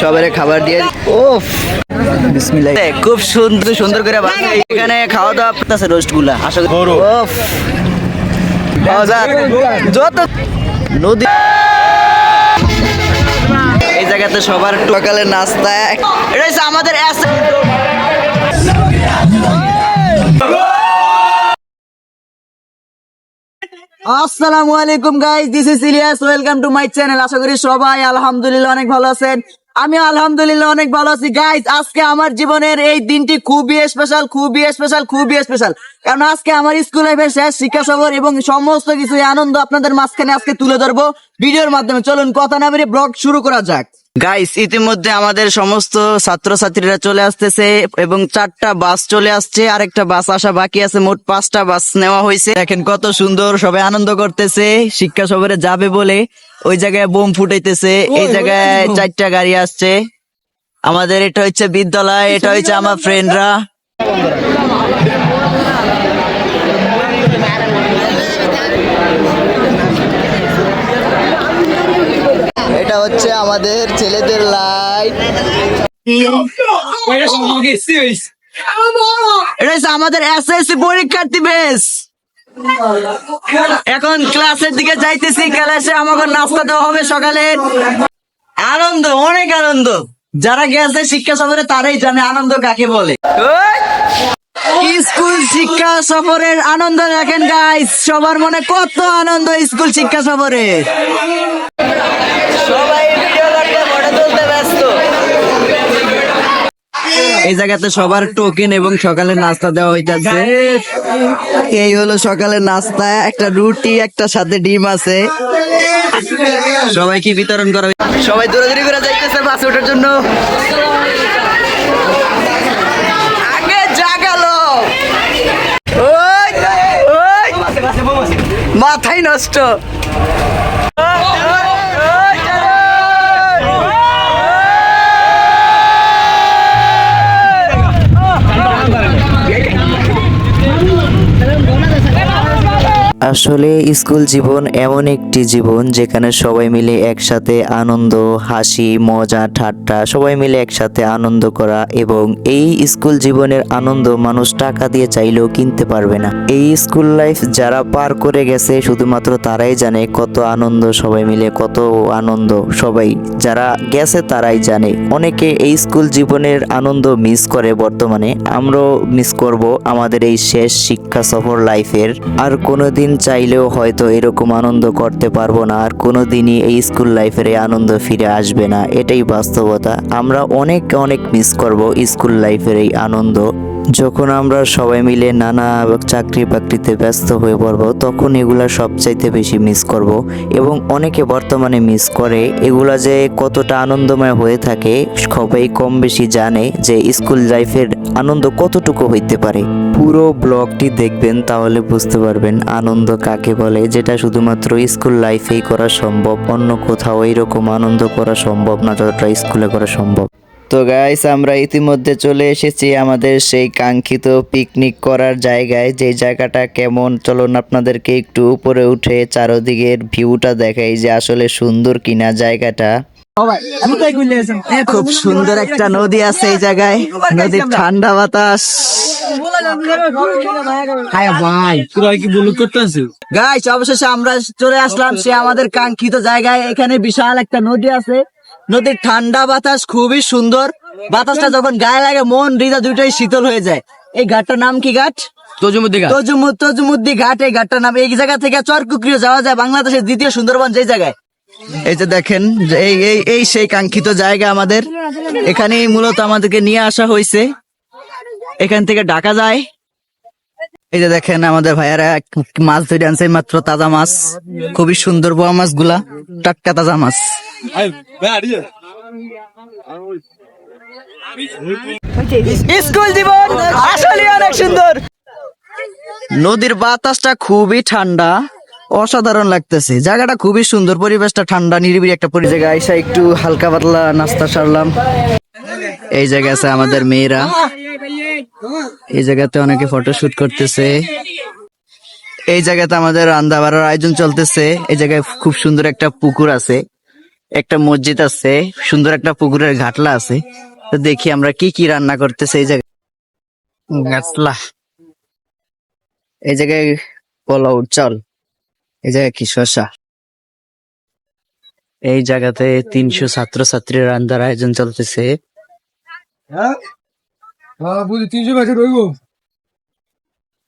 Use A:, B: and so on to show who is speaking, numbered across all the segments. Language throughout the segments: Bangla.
A: সবারে খাবার দিয়ে ওফ। বিসমিল্লাহ। খুব সুন্দর সুন্দর করে বানাচ্ছে। এখানে খাওয়া দাওয়া আছে রোস্টগুলা ওফ। খাওয়া যত নদী এই জায়গাতে সবার সকালে নাস্তা। এটা হচ্ছে আমাদের আসসালামু আলাইকুম guys this is Ilyas welcome to my channel আশা করি সবাই আলহামদুলিল্লাহ অনেক ভালো আছেন। আমি আলহামদুলিল্লাহ অনেক ভালো আছি। গাইজ আজকে আমার জীবনের এই দিনটি খুবই স্পেশাল খুবই স্পেশাল খুবই স্পেশাল কারণ আজকে আমার স্কুল লাইফের শেষ শিক্ষা সফর এবং সমস্ত কিছু আনন্দ আপনাদের মাঝখানে আজকে তুলে ধরবো। ভিডিওর মাধ্যমে চলুন কথা না বেরিয়ে ব্লগ শুরু করা যাক। গাইস ইতিমধ্যে আমাদের সমস্ত ছাত্রছাত্রীরা চলে আসতেছে এবং চারটা বাস চলে আসছে আরেকটা বাস আসা বাকি আছে মোট পাঁচটা বাস নেওয়া হয়েছে। দেখেন কত সুন্দর সবাই আনন্দ করতেছে শিক্ষা সফরে যাবে বলে। ওই জায়গায় বোম ফুটাইতেছে এই জায়গায় চারটা গাড়ি আসছে। আমাদের এটা হচ্ছে বিদ্যালয় এটা হচ্ছে আমার ফ্রেন্ডরা এটা হচ্ছে আমাদের ছেলেদের লাইট এটা হচ্ছে আমাদের এসএসসি পরীক্ষার্থী বেশ এখন ক্লাসের দিকে যাইতেছি ক্লাসে আমাকে নাস্তা দেওয়া হবে সকালে। আনন্দ অনেক আনন্দ। যারা গেছে শিক্ষা সফরে তারাই জানে আনন্দ কাকে বলে। স্কুল শিক্ষা সফরের আনন্দ দেখেন গাইস সবার মনে কত আনন্দ স্কুল শিক্ষা সফরে সবাই ভিডিও করতে ফটো তুলতে ব্যস্ত এই জায়গাতে সবার টোকেন এবং সকালে নাস্তা দেওয়া হইতাছে। এই হলো সকালের নাস্তা, একটা রুটি, একটা সাথে ডিম আছে। সবাই কি বিতরণ করা সবাই দৌড়াদৌড়ি করে যাইতেছে বাসে ওঠার জন্য। মাথায় নষ্ট।
B: আসলে স্কুল জীবন এমন একটি জীবন যেখানে সবাই মিলে একসাথে আনন্দ, হাসি, মজা, ঠাট্টা, সবাই মিলে একসাথে আনন্দ করা এবং এই স্কুল জীবনের আনন্দ মানুষ টাকা দিয়ে চাইলেও কিনতে পারবে না। এই স্কুল লাইফ যারা পার করে গেছে শুধুমাত্র তারাই জানে কত আনন্দ সবাই মিলে, কত আনন্দ সবাই যারা গেছে তারাই জানে। অনেকে এই স্কুল জীবনের আনন্দ মিস করে বর্তমানে। আমরাও মিস করব আমাদের এই শেষ শিক্ষা সফর লাইফের আর কোনোদিন চাইলেও হয়তো এরকম আনন্দ করতে পারব না, আর কোনো দিনই এই স্কুল লাইফের এই আনন্দ ফিরে আসবে না। এটাই বাস্তবতা। আমরা অনেক অনেক মিস করব স্কুল লাইফের এই আনন্দ। যখন আমরা সবাই মিলে নানা চাকরি বাকরিতে ব্যস্ত হয়ে পড়ব, তখন এগুলা সবচাইতে বেশি মিস করব। এবং অনেকে বর্তমানে মিস করে, এগুলা যে কতটা আনন্দময় হয়ে থাকে, সবাই কম বেশি জানে যে স্কুল লাইফের আনন্দ কতটুকু হইতে পারে। পুরো ব্লগটি দেখবেন, তাহলে বুঝতে পারবেন আনন্দ কাকে বলে, যেটা শুধুমাত্র স্কুল লাইফেই করা সম্ভব, অন্য কোথাও এইরকম আনন্দ করা সম্ভব না, যতটা স্কুলে করা সম্ভব। তো গাইস আমরা ইতিমধ্যে চলে এসেছি আমাদের সেই কাঙ্ক্ষিত পিকনিক করার জায়গায়। যে জায়গাটা কেমন? চলুন আপনাদেরকে একটু উপরে উঠে চারদিকের ভিউটা দেখাই যে আসলে সুন্দর কিনা জায়গাটা।
A: খুব সুন্দর একটা নদী আছে এই জায়গায়। নদীর ঠান্ডা বাতাস। গাইস অবশেষে আমরা চলে আসলাম। সে আমাদের কাঙ্ক্ষিত জায়গায়। এখানে বিশাল একটা নদী আছে। নদীর ঠান্ডা বাতাস খুবই সুন্দর। বাতাসটা যখন গায়ে লাগে মন হৃদয় দুইটাই শীতল হয়ে যায়। এই ঘাটটার নাম কি ঘাট? তজুমুদ তজুমুদ্দি ঘাট এই ঘাটটার নাম। এই জায়গা থেকে চরকুকরিও যাওয়া যায় বাংলাদেশের দ্বিতীয় সুন্দরবন যেই জায়গায়। এই যে দেখেন এই এই এই সেই কাঙ্ক্ষিত জায়গা আমাদের। এখানেই মূলত আমাদেরকে নিয়ে আসা হয়েছে। এখান থেকে ঢাকা যায়। এই যে দেখেন আমাদের ভাইয়ারা মাছ ধরে আনছে মাত্র তাজা মাছ। খুবই সুন্দর বড় মাছগুলা টাটকা তাজা মাছ। স্কুল জীবন আসলে অনেক সুন্দর। নদীর বাতাসটা খুবই ঠান্ডা, অসাধারণ লাগতেছে। জায়গাটা খুবই সুন্দর, পরিবেশটা ঠান্ডা, নিরিবিলি একটা পরি জায়গা আইসা একটু হালকা পাতলা নাস্তা সারলাম। এই জায়গা আছে আমাদের মেয়েরা। এই জায়গাতে অনেকে ফটো শুট করতেছে। এই জায়গাতে আমাদের রান্না বাড়ার আয়োজন চলতেছে। এই জায়গায় খুব সুন্দর একটা পুকুর আছে। একটা মসজিদ আছে। সুন্দর একটা পুকুরের ঘাটলা আছে। তো দেখি আমরা কি কি রান্না করতেছে এই জায়গায়। গাছলা এই জায়গায় পোলাও, চল। এই জায়গায় কি শসা। এই জায়গাতে তিনশো ছাত্রছাত্রীর রান্নার আয়োজন চলতেছে।
C: হ্যাঁ? হ্যাঁ বুঝি তিনশো প্যাকেট হইব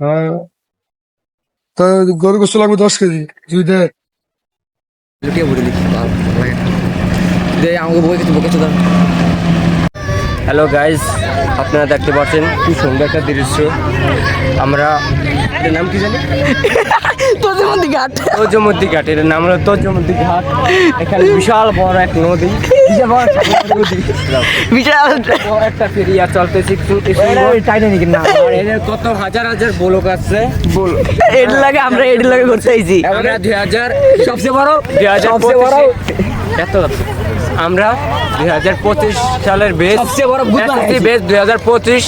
C: হ্যাঁ। তা গরু গোস্ত লাগবে দশ কেজি তুই দেখ
D: হ্যালো গাইস আপনারা দেখতে পাচ্ছেন কি সুন্দর একটা দৃশ্য। আমরা এটার নাম কি জানি? তোজমদ্দি ঘাট এটার নাম হলো তোজমদ্দি ঘাট এখানে বিশাল বড় এক নদী। বিশাল। একটা নদী।
A: বিশাল
D: বড় একটা ফেরিয়া চলতেছে টাইটানিক না এদের কত হাজার হাজার বলক আছে। বল
A: এর লাগে আমরা এর লাগে করতে আইছি
D: আমরা দুই হাজার সবচেয়ে বড় দুই হাজার বড় এত আমরা দুই হাজার পঁচিশ সালের বেশ সবচেয়ে বড় বেশ দুই হাজার পঁচিশ।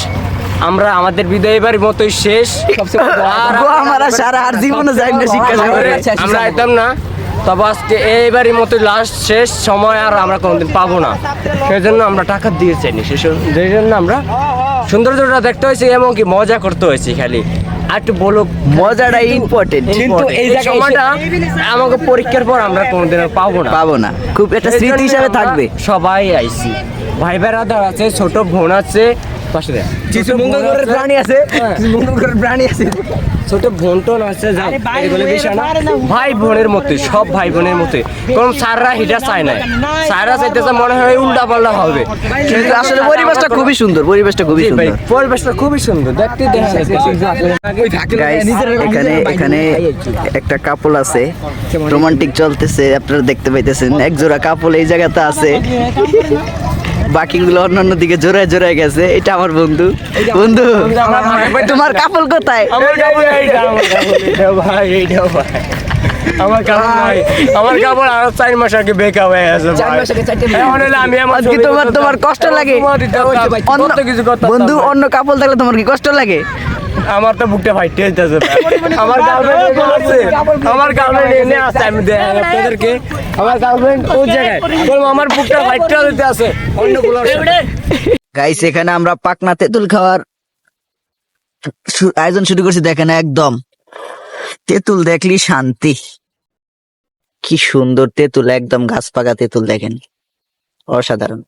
D: আমরা আমাদের বিদায় এবার মতোই শেষ। আর
A: আমরা সারা আর জীবনে যাই না শিক্ষা
D: আমরা একদম না। তবে আজকে এইবারই মতো লাস্ট শেষ সময় আর আমরা কোনোদিন পাবো না। সেই জন্য আমরা টাকা দিয়ে চাইনি। জন্য- সেই জন্য আমরা সৌন্দর্যটা দেখতে হয়েছে এমনকি মজা করতে হয়েছে খালি। আর একটু বলো
A: মজাটা ইম্পর্টেন্ট
D: কিন্তু এই সময়টা আমাকে পরীক্ষার পর আমরা কোনোদিন পাবো না।
A: পাবো না। খুব একটা স্মৃতি হিসাবে থাকবে।
D: সবাই আইছি ভাই বেড়াদার আছে ছোট বোন আছে পাশে দেখ। ছোট বোন আছে। হ্যাঁ। ছোট বোন টোন আছে যা, এগুলো বিষয় না। ভাই বোনের মতো সব ভাই বোনের মতো কোন স্যাররা হিটা চায় না স্যাররা চাইতেছে মনে হয় উল্টা পাল্টা হবে।
A: কিন্তু আসলে পরিবেশটা খুবই সুন্দর পরিবেশটা খুবই সুন্দর।
D: পরিবেশটা খুবই সুন্দর। দেখতে দেখা যাচ্ছে।
A: Guys, এখানে এখানে একটা। কাপল আছে। রোমান্টিক চলতেছে আপনারা দেখতে পাইতেছেন। এক জোড়া কাপল এই জায়গাতে আছে। বাকিগুলো অন্যান্য দিকে জোড়ায় জোড়ায় গেছে। এটা আমার বন্ধু। বন্ধু তোমার কাপল কোথায়?
D: ভাই ভাই। আমার কাপড় আমার কাপড় আরও চার মাস আগে বেকা হয়ে আছে আমি
A: আজকে তোমার তোমার কষ্ট লাগে? অন্য
D: কিছু
A: বন্ধু অন্য কাপড় থাকলে তোমার কি কষ্ট লাগে?
D: আমার তো বুকটা ফাইটে যাচ্ছে আমার গার্লফ্রেন্ড আছে। আমার গার্লফ্রেন্ড এনে আছে আমি দেখাই আপনাদেরকে আমার গার্লফ্রেন্ড ওই জায়গায়। বলব আমার বুকটা ফাইটে যেতে আছে। অন্যগুলোর
A: গাইস এখানে আমরা পাকনা তেঁতুল খাওয়ার আয়োজন শুরু করছি দেখেন একদম। তেঁতুল দেখলি শান্তি। কি সুন্দর তেঁতুল একদম গাছ পাকা তেঁতুল দেখেন। অসাধারণ।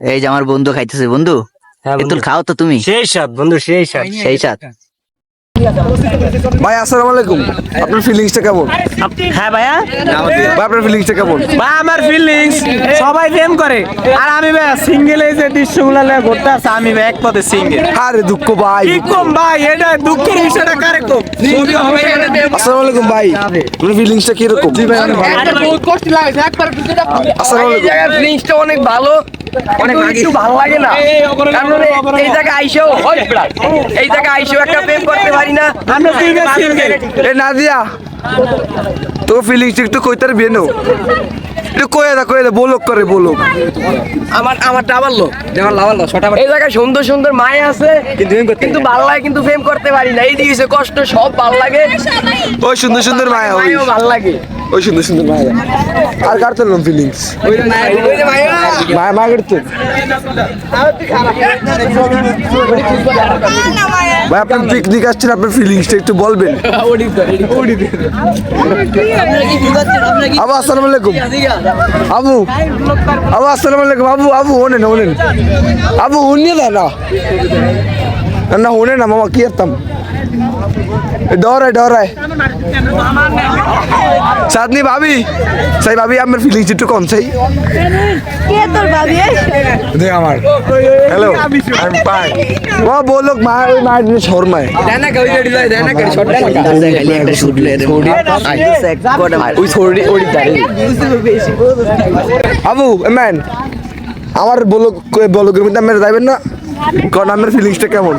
A: এই যে আমার বন্ধু খাইতেছে বন্ধু। তেঁতুল খাও তো তুমি।
D: সেই সাত বন্ধু সেই সাত
A: সেই সাথ
C: ভাই আসসালামু আলাইকুম। আপনার ফিলিংসটা কেমন?
A: হ্যাঁ ভাইয়া।
C: ভাই আপনার ফিলিংসটা কেমন?
E: বা আমার ফিলিংস সবাই প্রেম করে। আর আমি ভাই সিঙ্গেল এই যে দৃশ্যগুলো নিয়ে ঘুরতে আসছে আমি ভাই এক পথে সিঙ্গেল
C: আরে দুঃখ ভাই।
E: কি কম ভাই এটা দুঃখের বিষয়টা কারে কম? ছবি হবে
C: আসসালামু আলাইকুম ভাই। আপনার ফিলিংসটা কীরকম? জি ভাই অনেক ভালো। আসসালামু আলাইকুম।
D: ফিলিংসটা অনেক ভালো। অনেক একটু ভালো লাগে না। কারণ এই জায়গায় আইসেও এই জায়গায় আইসেও একটা প্রেম করতে পারি না।
E: আমরা সিঙ্গেল সিঙ্গেল
C: এ নাদিয়া তো ফিলিংসটা একটু কইতার বেনো একটু কয়ে দা কয়ে দা বলক করে বলক।
D: আমার আমার ডাবল লো। যেমন লাভাল লো ছটা এই জায়গায় সুন্দর সুন্দর মায়া আছে কিন্তু কিন্তু ভালো লাগে কিন্তু প্রেম করতে পারি না। এই দিয়েছে কষ্ট সব ভালো লাগে।
C: ওই সুন্দর সুন্দর মায়া ওই
D: ভালো লাগে।
C: ওই সুন্দর সুন্দর মায়া আর কার তো ফিলিংস
D: মায়া
C: মায়া করতে ভাই, আপনার পিকনিক আসছেন আপনার ফিলিংসটা একটু বলবেন। আবু, আসসালামু আলাইকুম। আবু আবু, আসসালামু আলাইকুম। আবু আবু, ওনেন ওনেন। আবু, উনিয়ে না। না, না ওনে না মামা কি করতাম ডরায় ডরায় চাঁদনি ভাবি সাই ভাবি আমার ফিলিংস একটু কম চাই
F: কে তোর ভাবি
C: দে আমার হ্যালো আই এম ফাইন ও বলক মা ওই মা শর্মায়
D: দেনা কই জড়ি যায় দেনা কই ছটা
A: একটা শুট
C: ওই থোড়ি ওই দাঁড়ি আবু ম্যান আমার বলক বলকের মধ্যে আমার যাবেন না আমার ফিলিংসটা কেমন?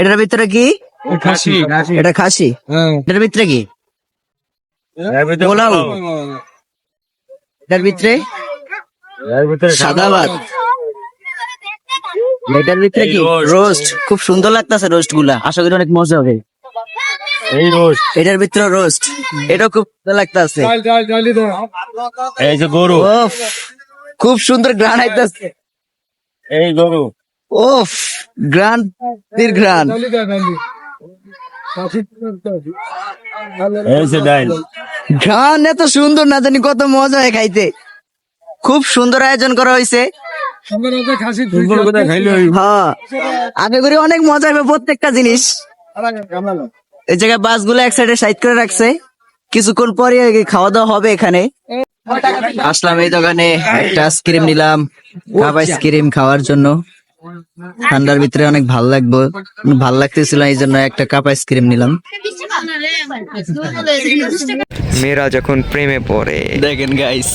A: এটার ভিতরে কি? এটা খাসি? এটার ভিতরে কি? পোলাও। এটার ভিতরে? সাদা ভাত। এটার ভিতরে কি? রোস্ট খুব সুন্দর লাগতেছে রোস্টগুলা। আশা করি অনেক মজা হবে।
E: এই রোস্ট।
A: এটার ভিতরে রোস্ট। এটাও খুব লাগতেছে।
E: এই যে গরু।
A: খুব সুন্দর গ্রান আইতাছে।
E: এই গরু।
A: ওফ গ্রান তীর গ্রান।
E: এই যে ডাইল।
A: গান এত সুন্দর না জানি কত মজা হয় খাইতে। খুব সুন্দর আয়োজন করা হয়েছে
E: সুন্দর করে খাইলে ওই
A: হ্যাঁ আগে করে অনেক মজা হবে প্রত্যেকটা জিনিস। এই জায়গায় বাসগুলো এক সাইডে সাইড করে রাখছে। কিছুক্ষণ পরে খাওয়া দাওয়া হবে এখানে। আসলাম এই দোকানে একটা আইসক্রিম নিলাম কাপ আইসক্রিম খাওয়ার জন্য। ঠান্ডার ভিতরে অনেক ভালো লাগবে ভালো লাগতেছিল এই জন্য একটা কাপ আইসক্রিম নিলাম।
G: মেয়েরা যখন প্রেমে পড়ে।
A: দেখেন গাইস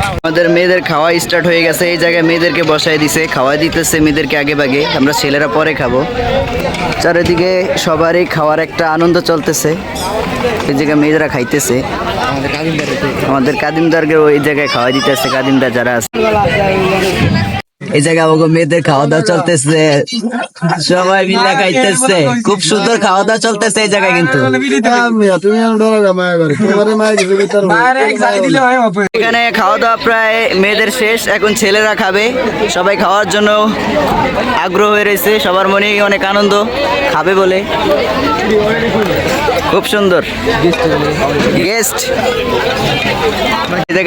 A: আমাদের মেয়েদের খাওয়া স্টার্ট হয়ে গেছে। এই জায়গায় মেয়েদেরকে বসাই দিছে খাওয়া দিতেছে মেয়েদেরকে আগে বাগে আমরা ছেলেরা পরে খাব। চারিদিকে সবারই খাওয়ার একটা আনন্দ চলতেছে। এই জায়গায় মেয়েদেরা খাইতেছে। আমাদের কাদিমদারকে ওই জায়গায় খাওয়া দিতেছে কাদিমদার যারা আছে। এই জায়গায় আমাকে মেয়েদের খাওয়া দাওয়া চলতেছে। সবাই মিলে খাইতেছে। খুব সুন্দর খাওয়া দাওয়া চলতেছে এই জায়গায় কিন্তু। এখানে খাওয়া দাওয়া প্রায় মেয়েদের শেষ। এখন ছেলেরা খাবে। সবাই খাওয়ার জন্য আগ্রহ হয়ে রয়েছে। সবার মনে অনেক আনন্দ। খাবে বলে। খুব সুন্দর। গেস্ট।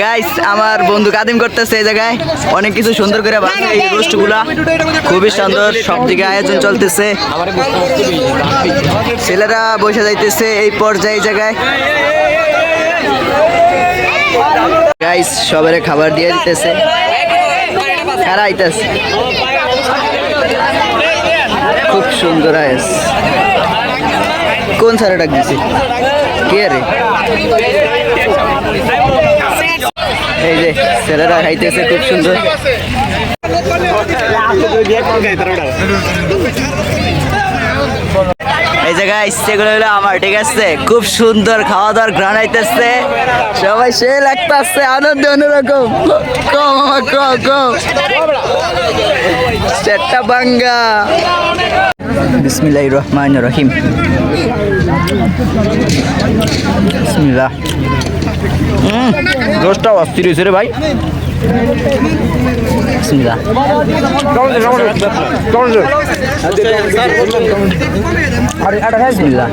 A: গাইস আমার বন্ধু কাদিম করতেছে এই জায়গায়। অনেক কিছু সুন্দর করে বানায় এই রোস্টগুলা খুবই সুন্দর, সব দিকে আয়োজন চলতেছে। ছেলেরা বসে যাইতেছে এই পর্যায়ে জায়গায়। গাইস সবারে খাবার দিয়ে দিতেছে। কারা আইতাছে? খুব সুন্দর আয়েস কোন স্যারে ডাক দিছে? কে রে? এই যে, ছেলেরা খাইতেছে খুব সুন্দর। এই জায়গায় হলো আমার, ঠিক আছে? খুব সুন্দর খাওয়া দাওয়ার গ্রান আইতেছে। সবাই সে লাগতেছে, আনন্দ, অন্যরকম। কম কম চারটা বাঙ্গা বিসমিল্লাহ রহমান রহিম। বিসমিল্লাহ।
E: অস্থির হয়েছে রে ভাই।
A: বিসমিল্লাহ। বিসমিল্লাহ।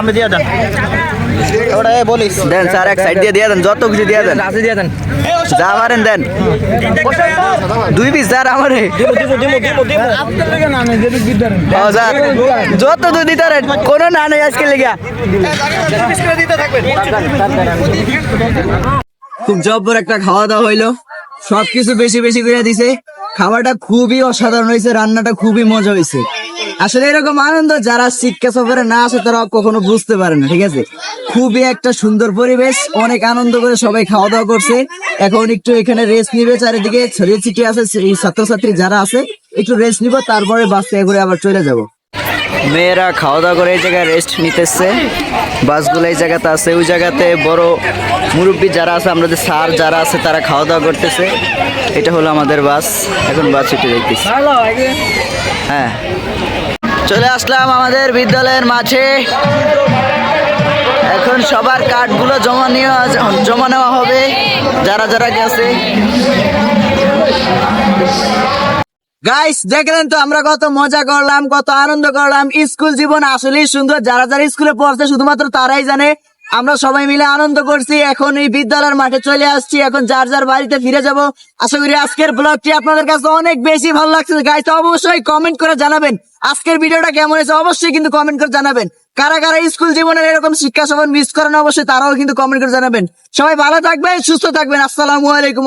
E: আমি দিয়ে দেন। ওটা বলিস।
A: দেন স্যার এক সাইড দিয়ে দিয়ে দেন যত কিছু দিয়ে দেন।
D: রাশি দিয়ে দেন।
A: যা মারেন দেন। দুই পিস স্যার আমারে। স্যার, যত দুধ দিতে পারেন কোনো না নেই আজকে লেগে। খুব জব্বর একটা খাওয়া দাওয়া হইল। সবকিছু বেশি বেশি করে দিছে। খাবারটা খুবই অসাধারণ হয়েছে, রান্নাটা খুবই মজা হয়েছে। আসলে এরকম আনন্দ যারা শিক্ষা সফরে না আসে, তারা কখনো বুঝতে পারে না, ঠিক আছে? খুবই একটা সুন্দর পরিবেশ, অনেক আনন্দ করে সবাই খাওয়া দাওয়া করছে। এখন একটু এখানে রেস্ট নিবে, চারিদিকে ছড়িয়ে ছিটিয়ে আছে ছাত্রছাত্রী যারা আছে, একটু রেস্ট নিব, তারপরে বাস থেকে করে আবার চলে যাব। মেয়েরা খাওয়া দাওয়া করে এই জায়গায় রেস্ট নিতেছে। বাসগুলো এই জায়গাতে আছে। ওই জায়গাতে বড় মুরব্বী যারা আছে, আমাদের স্যার যারা আছে, তারা খাওয়া দাওয়া করতেছে। এটা হলো আমাদের বাস। এখন বাস ছুটে দেখতেছি। হ্যাঁ। চলে আসলাম আমাদের বিদ্যালয়ের মাঠে। এখন সবার কার্ডগুলো জমা নেওয়া জমা নেওয়া হবে। যারা যারা গেছে। গাইস দেখলেন তো আমরা কত মজা করলাম, কত আনন্দ করলাম। স্কুল জীবন আসলেই সুন্দর, যারা যারা স্কুলে পড়ছে, শুধুমাত্র তারাই জানে। আমরা সবাই মিলে আনন্দ করছি, এখন এই বিদ্যালয়ের মাঠে চলে আসছি, এখন যার যার বাড়িতে ফিরে যাব। আশা করি আজকের ব্লগটি আপনাদের কাছে অনেক বেশি ভালো লাগছে। গাইস অবশ্যই কমেন্ট করে জানাবেন, আজকের ভিডিওটা কেমন হয়েছে? অবশ্যই কিন্তু কমেন্ট করে জানাবেন। কারা কারা স্কুল জীবনের এরকম শিক্ষা সফর মিস করেন, অবশ্যই তারাও কিন্তু কমেন্ট করে জানাবেন। সবাই ভালো থাকবেন, সুস্থ থাকবেন। আসসালামু আলাইকুম।